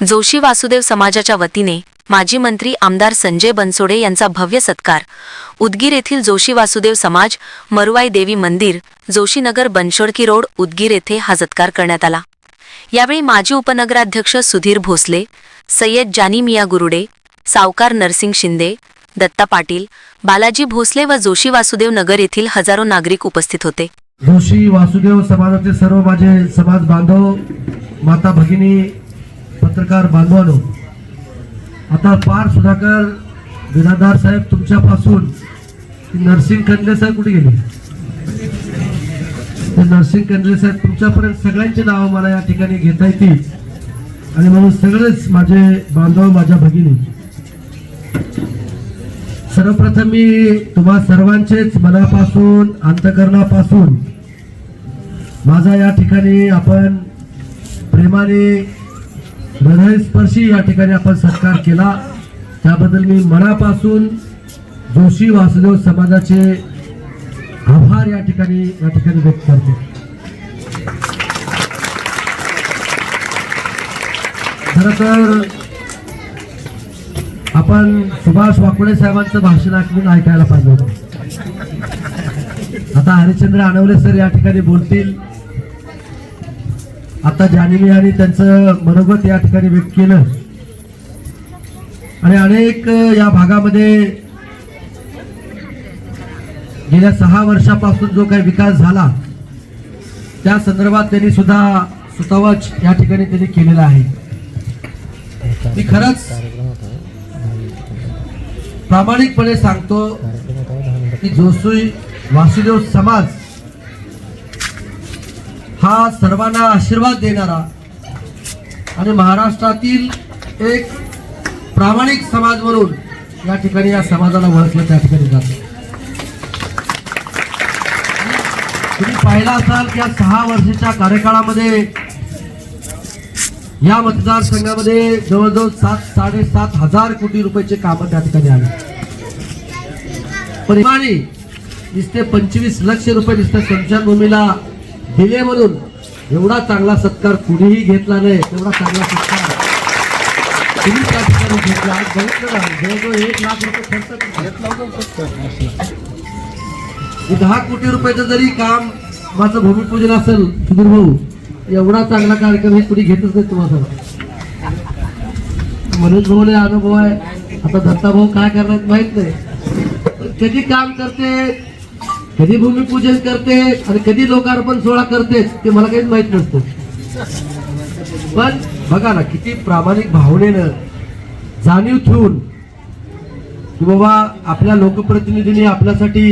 जोशी वासुदेव समाजाच्या वतीने माजी मंत्री आमदार संजय बनसोडे यांचा भव्य सत्कार. उदगीर येथील जोशी वासुदेव समाज मरुवाई देवी मंदिर जोशीनगर बनशोडकी रोड उदगीर येथे हा सत्कार करण्यात आला. यावेळी माजी उपनगराध्यक्ष सुधीर भोसले सय्यद जानी मिया गुरुडे सावकार नरसिंग शिंदे दत्ता पाटील बालाजी भोसले व जोशी वासुदेव नगर येथील हजारो नागरिक उपस्थित होते. जोशी वासुदेव समाजाचे सर्व माझे समाज बांधव माता भगिनी पत्रकार बांधवानो आता पार सुधाकर बिरादार साहेब तुमच्यापासून नरसिंग कंदले साहेब कुठे गेले? ते नरसिंग कंदले साहेब तुमच्यापर्यंत सगळ्यांची नावं मला या ठिकाणी घेता येतील. आणि म्हणून सगळेच माझे बांधव माझ्या भगिनी सर्वप्रथम मी तुम्हा सर्वांचेच मनापासून अंतकरणापासून माझा या ठिकाणी आपण प्रेमाने हृदयस्पर्शी या ठिकाणी आपण सत्कार केला. त्याबद्दल मी मनापासून जोशी वासुदेव समाजाचे आभार या ठिकाणी या ठिकाणी व्यक्त करतो. खर तर आपण सुभाष वाकुडे साहेबांचं भाषण ऐकून ऐकायला पाहिजे आता हरिश्चंद्र आनवले सर या ठिकाणी बोलतील. आता जानिमी आणि त्यांचं मनोगत या ठिकाणी व्यक्त केलं. आणि अनेक या भागामध्ये गेल्या सहा वर्षापासून जो काही विकास झाला त्या संदर्भात त्यांनी सुद्धा सुतवच या ठिकाणी त्यांनी केलेला आहे. मी खरंच प्रामाणिकपणे सांगतो की जोसुई वासुदेव समाज हा सर्वांना आशीर्वाद देणारा आणि महाराष्ट्रातील एक प्रामाणिक समाज म्हणून या ठिकाणी या समाजाला ओळखलं त्या ठिकाणी जात. तुम्ही पाहिला असाल की या सहा वर्षाच्या कार्यकाळामध्ये या मतदारसंघामध्ये जवळजवळ सात साडेसात हजार कोटी रुपयाचे कामं त्या ठिकाणी आले. परिमाणी नुसते पंचवीस लक्ष रुपये नुसत्या संचारभूमीला दिले म्हणून एवढा चांगला सत्कार कुणीही घेतला नाही तेवढा चांगला सत्कार तुम्ही त्या ठिकाणी घेतला. जवळजवळ एक लाख रुपये खर्च हे दहा कोटी रुपयाचं जरी काम माझं भूमिपूजन असेल सुधीर भाऊ एवढा चांगला कार्यक्रम हे कुणी घेतच नाही तुम्हाला मनोज भाऊने अनुभव आहे. आता दत्ता भाऊ काय करणार माहीत नाही. कधी काम करते कधी भूमिपूजन करते आणि कधी लोकार्पण सोहळा करते ते मला काहीच माहीत नसतं. पण बघा ना किती प्रामाणिक भावनेनं जाणीव ठेवून की बाबा आपल्या लोकप्रतिनिधींनी आपल्यासाठी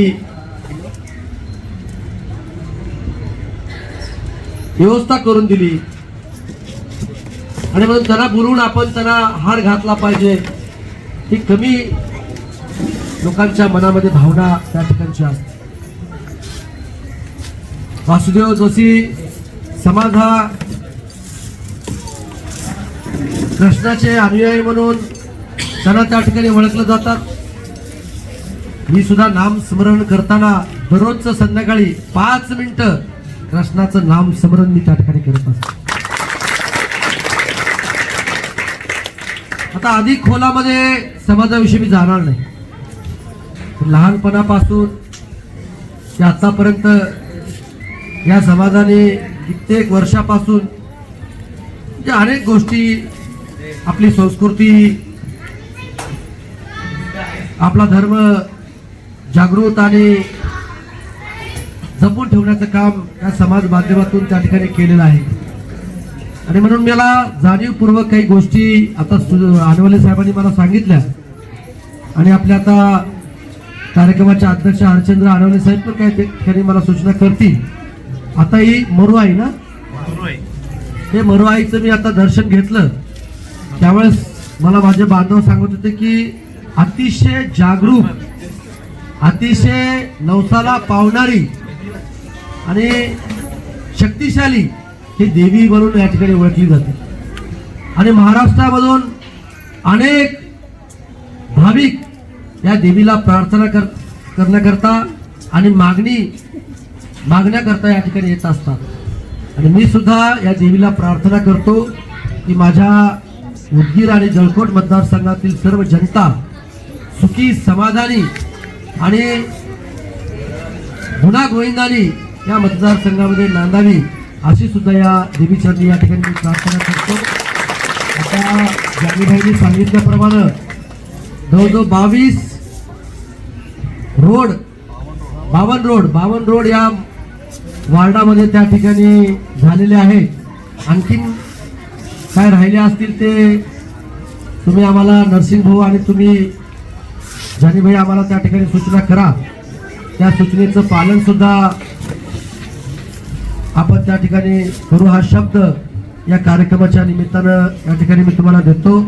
व्यवस्था करून दिली. आणि म्हणून त्यांना बोलून आपण त्यांना हार घातला पाहिजे. ही कमी लोकांच्या मनामध्ये भावना त्या ठिकाणची असते. वासुदेव जोशी समाज हा कृष्णाचे अनुयायी म्हणून त्यांना त्या ठिकाणी ओळखलं जातात. मी सुद्धा नाम स्मरण करताना दररोजचं संध्याकाळी पाच मिनिटं कृष्णाचं नाम स्मरण मी त्या ठिकाणी करत असतो. आता अधिक खोलामध्ये समाजाविषयी मी जाणार नाही. लहानपणापासून ते आतापर्यंत या समाजाने कित्येक वर्षापासून म्हणजे अनेक गोष्टी आपली संस्कृती आपला धर्म जागृत आणि जपून ठेवण्याचं काम या समाज माध्यमातून त्या ठिकाणी केलेलं आहे. आणि म्हणून मला जाणीवपूर्वक काही गोष्टी आता सु- आनवले साहेबांनी मला सांगितल्या. आणि आपल्या आता कार्यक्रमाचे अध्यक्ष हरचंद्र आनवले साहेब पण काही ठिकाणी मला सूचना करतील. आता ही मरुआई ना? हे मरुआईचं मी आता दर्शन घेतलं. त्यावेळेस मला माझे बांधव सांगत होते की अतिशय जागरूक अतिशय नवसाला पावणारी आणि शक्तिशाली ही देवी म्हणून या ठिकाणी ओळखली जाते. आणि महाराष्ट्रामधून अनेक भाविक या देवीला प्रार्थना कर करण्याकरता आणि मागणी मागण्याकरता या ठिकाणी येत असतात. आणि मी सुद्धा या देवीला प्रार्थना करतो की माझ्या उदगीर आणि जळकोट मतदारसंघातील सर्व जनता सुखी समाधानी आणि गुन्हा गोविंदानी या मतदारसंघामध्ये नांदावी अशी सुद्धा या देवीचरणी या ठिकाणी मी प्रार्थना करतो. आता जानीभाईंनी सांगितल्याप्रमाणे जवळजवळ बावीस रोड बावन रोड बावन रोड या वार्डामध्ये त्या ठिकाणी झालेले आहेत. आणखीन काय राहिले असतील ते तुम्ही आम्हाला नर्सिंग भाऊ आणि तुम्ही जानीभाई आम्हाला त्या ठिकाणी सूचना करा. त्या सूचनेचं पालनसुद्धा आपण त्या ठिकाणी करू. हा शब्द या कार्यक्रमाच्या निमित्तानं या ठिकाणी मी तुम्हाला देतो.